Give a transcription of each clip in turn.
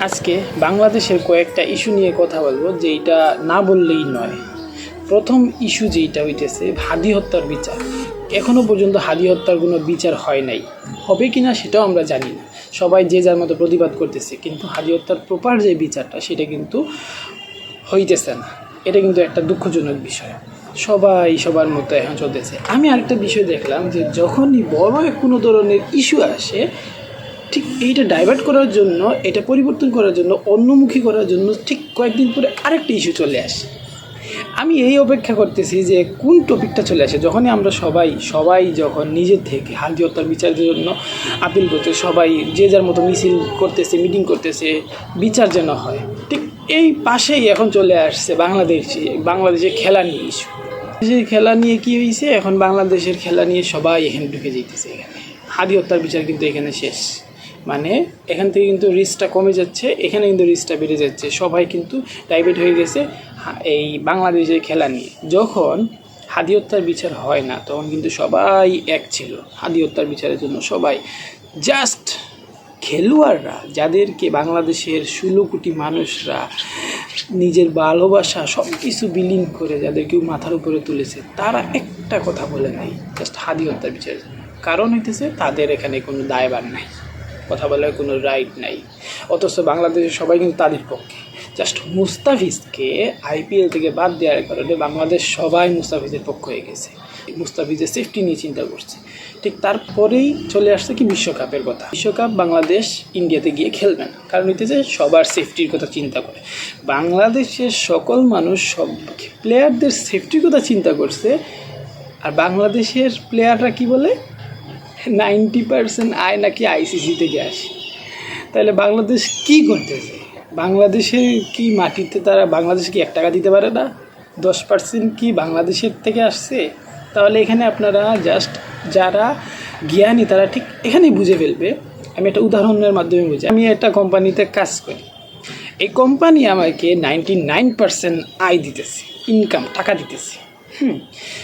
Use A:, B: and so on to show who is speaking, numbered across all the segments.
A: আজকে বাংলাদেশের কয়েকটা ইস্যু নিয়ে কথা বলব যেটা না বললেই নয়। প্রথম ইস্যু যেইটা হইতেছে, হাদি হত্যার বিচার। এখনও পর্যন্ত হাদি হত্যার কোনো বিচার হয় নাই। হবে কি না সেটাও আমরা জানি না। সবাই যে যার মতো প্রতিবাদ করতেছে, কিন্তু হাদি হত্যার প্রপার যে বিচারটা, সেটা কিন্তু হইতেছে না। এটা কিন্তু একটা দুঃখজনক বিষয়। সবাই সবার মতো এখন চলতেছে। আমি আরেকটা বিষয় দেখলাম যে, যখনই বড় কোনো ধরনের ইস্যু আসে ঠিক এইটা ডাইভার্ট করার জন্য, এটা পরিবর্তন করার জন্য, অন্যমুখী করার জন্য ঠিক কয়েকদিন পরে আরেকটা ইস্যু চলে আসে। আমি এই অপেক্ষা করতেছি যে কোন টপিকটা চলে আসে? যখনই আমরা সবাই সবাই যখন নিজের থেকে হালদি হত্যার বিচারের জন্য আপিল করতে, সবাই যে যার মতো মিছিল করতেছে মিটিং করতেছে, বিচার যেন হয়, ঠিক এই পাশেই এখন চলে আসছে বাংলাদেশে, বাংলাদেশের খেলা নিয়ে ইস্যু দেশের খেলা নিয়ে কী হয়েছে এখন বাংলাদেশের খেলা নিয়ে সবাই এখানে ঢুকে যেতেছে এখানে। হাদি হত্যার বিচার কিন্তু এখানে শেষ। মানে এখান থেকে কিন্তু রিস্কটা কমে যাচ্ছে, এখানে কিন্তু রিস্কটা বেড়ে যাচ্ছে। সবাই কিন্তু ডাইভার্ট হয়ে গেছে এই বাংলাদেশের খেলা নিয়ে। যখন হাদি হত্যার বিচার হয় না, তখন কিন্তু সবাই এক ছিল। হাদি হত্যার বিচারের জন্য সবাই। জাস্ট খেলোয়াড়রা, যাদেরকে বাংলাদেশের ষোলো কোটি মানুষরা নিজের ভালোবাসা সব কিছু বিলীন করে যাদের কেউ মাথার উপরে তুলেছে, তারা একটা কথা বলে নাই জাস্ট হাদি হত্যার বিচারের জন্য। কারণ হইতেছে তাদের এখানে কোনো দায়বার নাই। কথা বলার কোনো রাইট নাই। অথচ বাংলাদেশের সবাই কিন্তু তাদের পক্ষে। জাস্ট মুস্তাফিজকে আইপিএল থেকে বাদ দেওয়ার কারণে বাংলাদেশ সবাই মুস্তাফিজের পক্ষ হয়ে গেছে। মুস্তাফিজের সেফটি নিয়ে চিন্তা করছে। ঠিক তারপরেই চলে আসছে কি বিশ্বকাপের কথা। বিশ্বকাপ বাংলাদেশ ইন্ডিয়াতে গিয়ে খেলবে না। কারণ হইতেছে সবার সেফটির কথা চিন্তা করে। বাংলাদেশের সকল মানুষ, সব প্লেয়ারদের সেফটির কথা চিন্তা করছে। আর বাংলাদেশের প্লেয়াররা কি বলে? নাইনটি পার্সেন্ট আয় নাকি আইসিসি থেকে আসে। তাহলে বাংলাদেশ কি করতেছে? বাংলাদেশের কি মাটিতে তারা, বাংলাদেশ কি এক টাকা দিতে পারে না? দশ পার্সেন্ট কি বাংলাদেশের থেকে আসছে? তাহলে এখানে আপনারা জাস্ট যারা জ্ঞানী, তারা ঠিক এখানেই বুঝে ফেলবে। আমি একটা উদাহরণের মাধ্যমে বুঝি আমি একটা কোম্পানিতে কাজ করি। এই কোম্পানি আমাকে নাইনটি নাইন পার্সেন্ট আয় দিতেছে ইনকাম টাকা দিতেছে। হুম,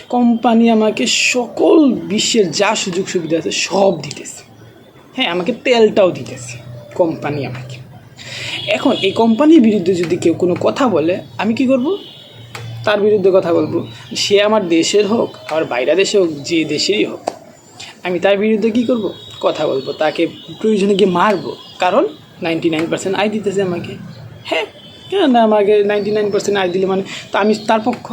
A: কোম্পানি আমাকে সকল বিশ্বের যা সুযোগ সুবিধা আছে সব দিতেছে। হ্যাঁ আমাকে তেলটাও দিতেছে কোম্পানি আমাকে। এখন এই কোম্পানির বিরুদ্ধে যদি কেউ কোনো কথা বলে, আমি কি করব? তার বিরুদ্ধে কথা বলব। সে আমার দেশের হোক, আমার বাইরে দেশে হোক, যে দেশেরই হোক, আমি তার বিরুদ্ধে কী করব? কথা বলব, তাকে প্রয়োজনে গিয়ে মারবো। কারণ নাইনটি নাইন পার্সেন্ট আয় দিতেছে আমাকে। হ্যাঁ কেন না আমাকে নাইনটি নাইন পার্সেন্ট আয় দিলে মানে তো আমি তার পক্ষ।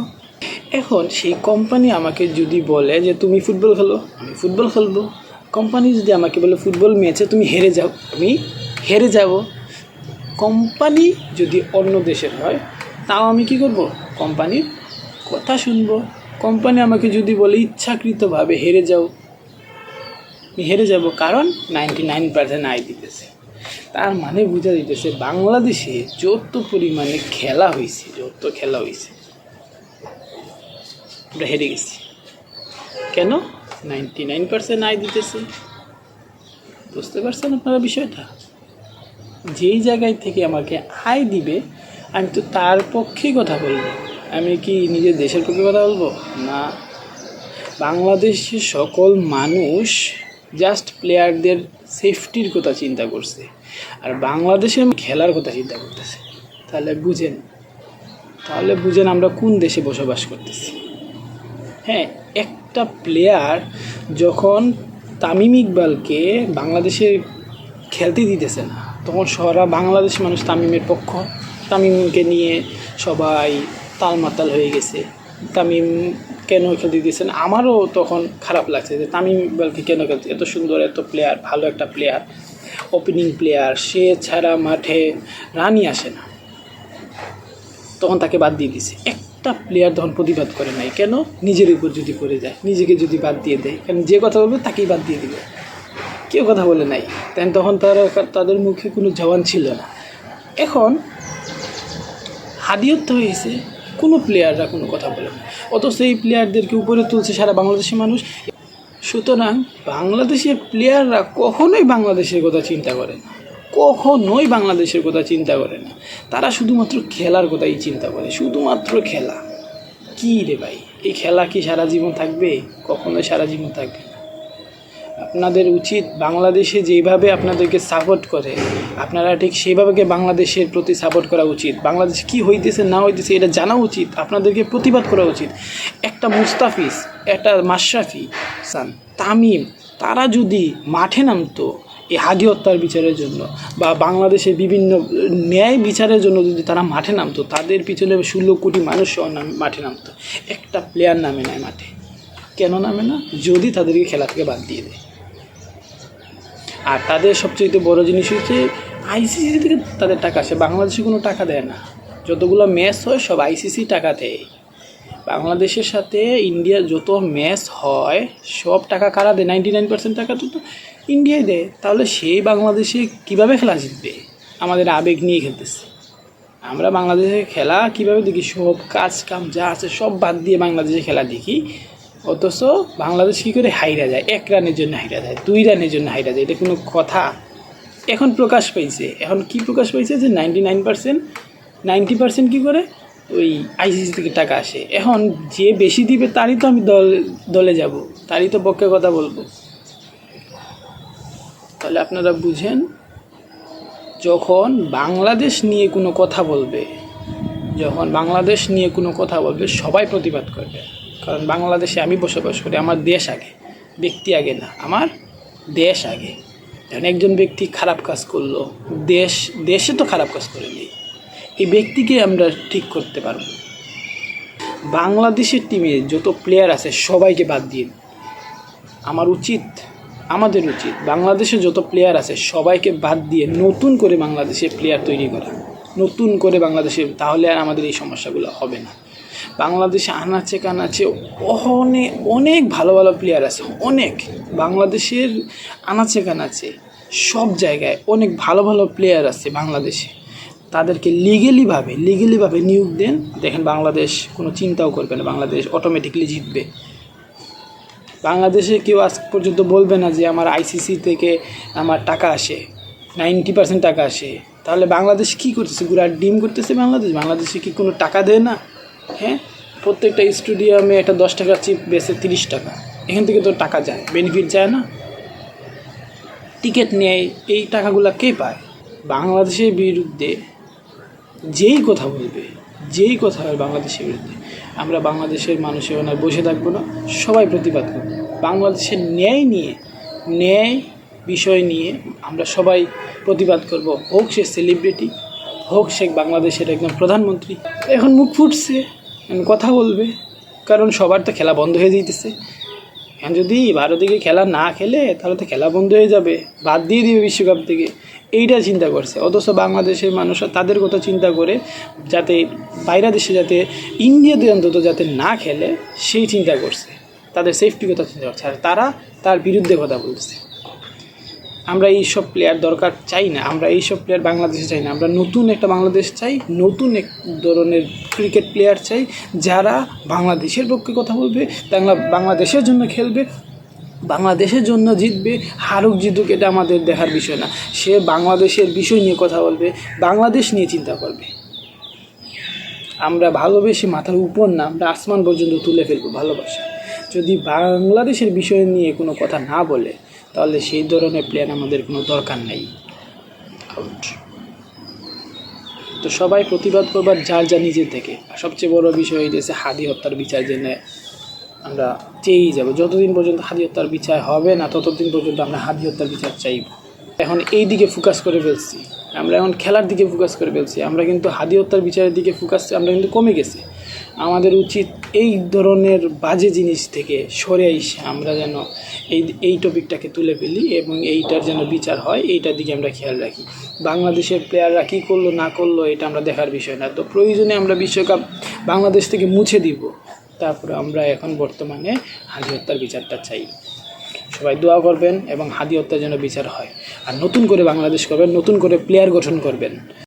A: এখন সেই কোম্পানি আমাকে যদি বলে যে, তুমি ফুটবল খেলো? আমি ফুটবল খেলব। কোম্পানি যদি আমাকে বলে, ফুটবল ম্যাচে তুমি হেরে যাও। আমি হেরে যাব। কোম্পানি যদি অন্য দেশের হয়, তাও আমি কি করব? কোম্পানির কথা শুনব। কোম্পানি আমাকে যদি বলে, ইচ্ছাকৃতভাবে হেরে যাও। আমি হেরে যাব, কারণ নাইনটি নাইন পার্সেন্ট আয় দিতেছে। তার মানে বোঝা দিতেছে বাংলাদেশে যত পরিমাণে খেলা হয়েছে যত খেলা হয়েছে আমরা হেরে গেছি। কেন? নাইনটি নাইন পার্সেন্ট আয় দিতেছে। বুঝতে পারছেন আপনারা বিষয়টা? যেই জায়গায় থেকে আমাকে আয় দিবে, আমি তো তার পক্ষেই কথা বলব। আমি কি নিজের দেশের পক্ষে কথা বলব? না। বাংলাদেশের সকল মানুষ জাস্ট প্লেয়ারদের সেফটির কথা চিন্তা করছে। আর বাংলাদেশের খেলার কথা চিন্তা করতেছে। তাহলে বুঝেন। তাহলে বুঝেন আমরা কোন দেশে বসবাস করতেছি। হ্যাঁ একটা প্লেয়ার যখন তামিম ইকবালকে বাংলাদেশে খেলতে দিতেছে না, তখন সারা বাংলাদেশ মানুষ তামিমের পক্ষ। তামিমকে নিয়ে সবাই তালমাতাল হয়ে গেছে। তামিম কেন খেলতে দিতেছে না? আমারও তখন খারাপ লাগছে যে তামিম ইকবালকে কেন খেলতে এত সুন্দর, এত প্লেয়ার ভালো একটা প্লেয়ার ওপেনিং প্লেয়ার সে ছাড়া মাঠে রানই আসে না। তখন তাকে বাদ দিয়ে দিছে একটা প্লেয়ার তখন প্রতিবাদ করে নাই। কেন? নিজের উপর যদি পড়ে যায়, নিজেকে যদি বাদ দিয়ে দেয়। কারণ যে কথা বলবে, তাকেই বাদ দিয়ে দিবে। কেউ কথা বলে নাই। তেন তখন তারা তাদের মুখে কোনো জবান ছিল না। এখন হাদিয়ত হয়েছে, কোনো প্লেয়াররা কোনো কথা বলে না অথচ এই প্লেয়ারদেরকে উপরে তুলছে সারা বাংলাদেশের মানুষ। সুতরাং বাংলাদেশের প্লেয়াররা কখনোই বাংলাদেশের কথা চিন্তা করে না। কখনোই বাংলাদেশের কথা চিন্তা করে না। তারা শুধুমাত্র খেলার কথাই চিন্তা করে, শুধুমাত্র খেলা। কী রে ভাই, এই খেলা কি সারা জীবন থাকবে? কখনোই সারা জীবন থাকবে আপনাদের উচিত বাংলাদেশে যেভাবে আপনাদেরকে সাপোর্ট করে, আপনারা ঠিক সেইভাবে বাংলাদেশের প্রতি সাপোর্ট করা উচিত। বাংলাদেশ কি হইতেছে, না হইতেছে, এটা জানা উচিত, আপনাদেরকে প্রতিবাদ করা উচিত। একটা মুস্তাফিজ, একটা মাশরাফি, সান, তামিম, তারা যদি মাঠে নামতো এই হাদি হত্যার বিচারের জন্য বা বাংলাদেশের বিভিন্ন ন্যায় বিচারের জন্য যদি তারা মাঠে নামতো, তাদের পিছনে ষোলো কোটি মানুষ মাঠে নামতো। একটা প্লেয়ার নামে নেয় মাঠে। কেন নামে না? যদি তাদেরকে খেলা থেকে বাদ দিয়ে দেয়। আর তাদের সবচেয়ে বড় জিনিস হচ্ছে আইসিসি থেকে তাদের টাকা আসে। বাংলাদেশে কোনো টাকা দেয় না। যতগুলো ম্যাচ হয়, সব আইসিসি টাকা দেয়। বাংলাদেশের সাথে ইন্ডিয়ার যত ম্যাচ হয়, সব টাকা কারা দেয়? নাইনটি নাইন পার্সেন্ট টাকা তো ইন্ডিয়াই দেয়। তাহলে সেই বাংলাদেশে কীভাবে খেলা জিতবে? আমাদের আবেগ নিয়ে খেলতেছে। আমরা বাংলাদেশে খেলা কীভাবে দেখি? সব কাজ কাম যা আছে সব বাদ দিয়ে বাংলাদেশে খেলা দেখি। অথচ বাংলাদেশ কী করে হাইরা যায়? এক রানের জন্য হাইরা যায়, দুই রানের জন্য হাইরা যায়, এটা কোনো কথা। এখন প্রকাশ পাইছে। এখন কি প্রকাশ পাইছে? যে ninety nine percent ninety percent কী করে? ওই আইসিসি থেকে টাকা আসে। এখন যে বেশি দিবে তারই তো আমি দল, দলে যাব। তারই তো পক্ষে কথা বলব। তাহলে আপনারা বুঝেন, যখন বাংলাদেশ নিয়ে কোনো কথা বলবে, যখন বাংলাদেশ নিয়ে কোনো কথা বলবে, সবাই প্রতিবাদ করবে। কারণ বাংলাদেশে আমি বসবাস করি, আমার দেশ আগে, ব্যক্তি আগে না, আমার দেশ আগে। যখন একজন ব্যক্তি খারাপ কাজ করল, দেশ, দেশে তো খারাপ কাজ করেনি। এই ব্যক্তিকে আমরা ঠিক করতে পারব। বাংলাদেশের টিমে যত প্লেয়ার আছে, সবাইকে বাদ দিয়ে। আমার উচিত, আমাদের উচিত, বাংলাদেশে যত প্লেয়ার আছে, সবাইকে বাদ দিয়ে নতুন করে বাংলাদেশে প্লেয়ার তৈরি করা। নতুন করে বাংলাদেশে, তাহলে আর আমাদের এই সমস্যাগুলো হবে না। বাংলাদেশে আনাচে কানাচে অনেক অনেক ভালো ভালো প্লেয়ার আছে, অনেক। বাংলাদেশের আনাচে কানাচে সব জায়গায় অনেক ভালো ভালো প্লেয়ার আছে বাংলাদেশে। তাদেরকে লিগেলিভাবে লিগেলিভাবে নিয়োগ দেন। দেখেন, বাংলাদেশ কোনো চিন্তাও করবে না। বাংলাদেশ অটোমেটিকলি জিতবে। বাংলাদেশে কেউ আজ পর্যন্ত বলবে না যে আমার আইসিসি থেকে আমার টাকা আসে। নাইনটি পার্সেন্ট টাকা আসে। তাহলে বাংলাদেশ কি করতেছে? গুড়ার ডিম করতেছে বাংলাদেশ? বাংলাদেশে কি কোনো টাকা দেয় না? হ্যাঁ? প্রত্যেকটা স্টেডিয়ামে একটা দশ টাকার চিপ বেসে তিরিশ টাকা। এখান থেকে তো টাকা যায় বেনিফিট যায় না। টিকিট নেয়, এই টাকাগুলো কে পায়? বাংলাদেশের বিরুদ্ধে যেই কথা বলবে, যেই কথা হয় বাংলাদেশের বিরুদ্ধে। আমরা বাংলাদেশের মানুষের ওনার বসে থাকব না, সবাই প্রতিবাদ করব। বাংলাদেশের ন্যায় নিয়ে, ন্যায় বিষয় নিয়ে আমরা সবাই প্রতিবাদ করব। হোক সে সেলিব্রিটি হোক সে বাংলাদেশের একজন প্রধানমন্ত্রী। এখন মুখ ফুটছে কথা বলবে, কারণ সবার তো খেলা বন্ধ হয়ে যেতেছে এখন যদি ভারতে খেলা না খেলে, তাহলে তো খেলা বন্ধ হয়ে যাবে। বাদ দিয়ে দিবে বিশ্বকাপ থেকে। এইটা চিন্তা করছে। অথচ বাংলাদেশের মানুষরা তাদের কথা চিন্তা করে যাতে বাইরে দেশে যাতে ইন্ডিয়াতে অন্তত যাতে না খেলে, সেই চিন্তা করছে। তাদের সেফটি কথা চিন্তা করছে। আর তারা তার বিরুদ্ধে কথা বলছে আমরা এই সব প্লেয়ার দরকার চাই না। আমরা এই সব প্লেয়ার বাংলাদেশে চাই না। আমরা নতুন একটা বাংলাদেশ চাই, নতুন এক ধরনের ক্রিকেট প্লেয়ার চাই, যারা বাংলাদেশের পক্ষে কথা বলবে, বাংলা বাংলাদেশের জন্য খেলবে বাংলাদেশের জন্য জিতবে, হারুক জিতুক, এটা আমাদের দেখার বিষয় না। সে বাংলাদেশের বিষয় নিয়ে কথা বলবে, বাংলাদেশ নিয়ে চিন্তা করবে। আমরা ভালোবেসে মাথার উপর না, আমরা আসমান পর্যন্ত তুলে ফেলব ভালোবাসা। যদি বাংলাদেশের বিষয় নিয়ে কোনো কথা না বলে, তাহলে সেই ধরনের প্লেয়ার আমাদের কোনো দরকার নেই। আউট তো সবাই প্রতিবাদ করবার যার যা নিজের থেকে। সবচেয়ে বড় বিষয় হইতেছে হাদি হত্যার বিচার জেনে আমরা চেয়েই যাব। যতদিন পর্যন্ত হাদি হত্যার বিচার হবে না, ততদিন পর্যন্ত আমরা হাদি হত্যার বিচার চাইব। এখন এই দিকে ফোকাস করে ফেলছি। আমরা এখন খেলার দিকে ফোকাস করে ফেলছি। আমরা কিন্তু হাদি হত্যার বিচারের দিকে ফোকাস আমরা কিন্তু কমে গেছি। আমাদের উচিত এই ধরনের বাজে জিনিস থেকে সরে এসে আমরা যেন এই এই টপিকটাকে তুলে ফেলি এবং এইটার যেন বিচার হয়, এইটার দিকে আমরা খেয়াল রাখি। বাংলাদেশের প্লেয়াররা কী করল, না করল, এটা আমরা দেখার বিষয় না। তো প্রয়োজনে আমরা বিশ্বকাপ বাংলাদেশ থেকে মুছে দিব। তারপরে আমরা এখন বর্তমানে হাজি হত্যার বিচারটা চাই। সবাই দোয়া করবেন এবং হাদি হত্যার যেন বিচার হয়। আর নতুন করে বাংলাদেশ করবেন, নতুন করে প্লেয়ার গঠন করবেন।